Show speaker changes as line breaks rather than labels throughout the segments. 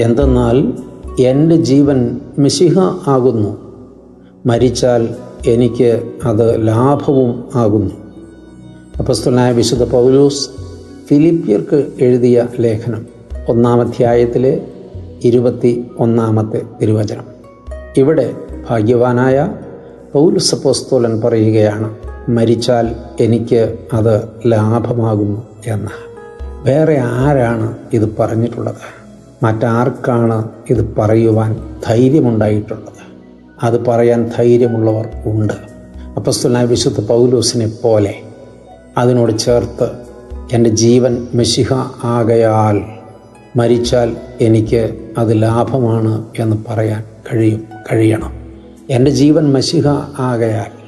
എന്തെന്നാൽ എന്റെ ജീവൻ മിശിഹ ആകുന്നു. മരിച്ചാൽ എനിക്ക് അത് ലാഭവും ആകുന്നു. അപ്പസ്തലനായ വിശുദ്ധ പൗലൂസ് ഫിലിപ്പിയർക്ക് എഴുതിയ ലേഖനം ഒന്നാമധ്യായത്തിലെ ഇരുപത്തി ഒന്നാമത്തെ തിരുവചനം. ഇവിടെ ഭാഗ്യവാനായ പൗലുസ് അപ്പോസ്തോലൻ പറയുകയാണ് മരിച്ചാൽ എനിക്ക് അത് ലാഭമാകുന്നു എന്ന്. വേറെ ആരാണ് ഇത് പറഞ്ഞിട്ടുള്ളത്? മറ്റാർക്കാണ് ഇത് പറയുവാൻ ധൈര്യമുണ്ടായിട്ടുള്ളത്? അത് പറയാൻ ധൈര്യമുള്ളവർ ഉണ്ട്. അപ്പസ്തുലായ വിശുദ്ധ പൗലൂസിനെ പോലെ അതിനോട് ചേർത്ത് എന്റെ ജീവൻ മെഷിഹ ആകയാൽ മരിച്ചാൽ എനിക്ക് അത് ലാഭമാണ് എന്ന് പറയാൻ കഴിയും കഴിയണം. എന്റെ ജീവൻ മഷിഹ ആകയാൽ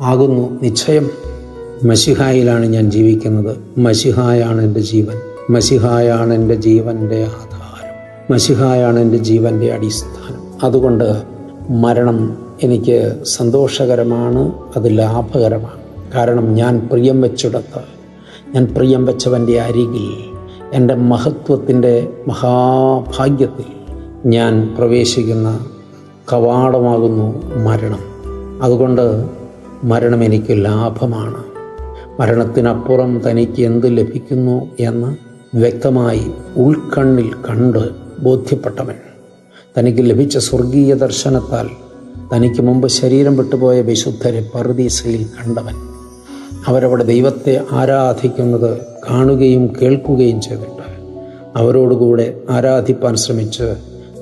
ആകുന്നു നിശ്ചയം. മഷിഹായിലാണ് ഞാൻ ജീവിക്കുന്നത്. മഷിഹായാണ് എന്റെ ജീവൻ. മഷിഹായാണ് എന്റെ ജീവന്റെ ആധാരം. മഷിഹായാണ് എന്റെ ജീവന്റെ അടിസ്ഥാനം. അതുകൊണ്ട് മരണം എനിക്ക് സന്തോഷകരമാണ് അത് ലാഭകരമാണ്. കാരണം ഞാൻ പ്രിയം വെച്ചിടത്ത് ഞാൻ പ്രിയം വെച്ചവന്റെ അരികിൽ എന്റെ മഹത്വത്തിന്റെ മഹാഭാഗ്യത്തിൽ ഞാൻ പ്രവേശിക്കുന്ന കവാടമാകുന്നു മരണം. അതുകൊണ്ട് മരണം എനിക്ക് ലാഭമാണ്. മരണത്തിനപ്പുറം തനിക്ക് എന്ത് ലഭിക്കുന്നു എന്ന് വ്യക്തമായി ഉൾക്കണ്ണിൽ കണ്ട് ബോധ്യപ്പെട്ടവൻ. തനിക്ക് ലഭിച്ച സ്വർഗീയ ദർശനത്താൽ തനിക്ക് മുമ്പ് ശരീരം വിട്ടുപോയ വിശുദ്ധരെ പറുദീസയിൽ കണ്ടവൻ. അവരവിടെ ദൈവത്തെ ആരാധിക്കുന്നത് കാണുകയും കേൾക്കുകയും ചെയ്തിട്ട് അവരോടുകൂടെ ആരാധിപ്പാൻ ശ്രമിച്ച്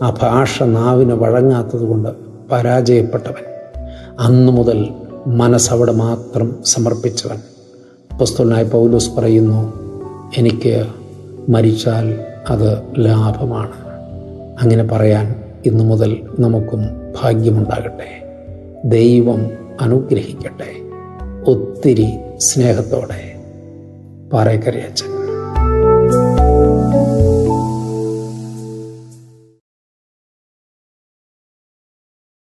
ആ ഭാഷ നാവിന് വഴങ്ങാത്തതുകൊണ്ട് പരാജയപ്പെട്ടവൻ. അന്നു മുതൽ മനസ്സവിടെ മാത്രം സമർപ്പിച്ചവൻ. പുസ്തകനായ പൗലൂസ് പറയുന്നു എനിക്ക് മരിച്ചാൽ അത് ലാഭമാണ്. അങ്ങനെ പറയാൻ ഇന്നു മുതൽ നമുക്കും ഭാഗ്യമുണ്ടാകട്ടെ. ദൈവം അനുഗ്രഹിക്കട്ടെ. ഒത്തിരി സ്നേഹത്തോടെ. പാറേക്കരയച്ചൻ.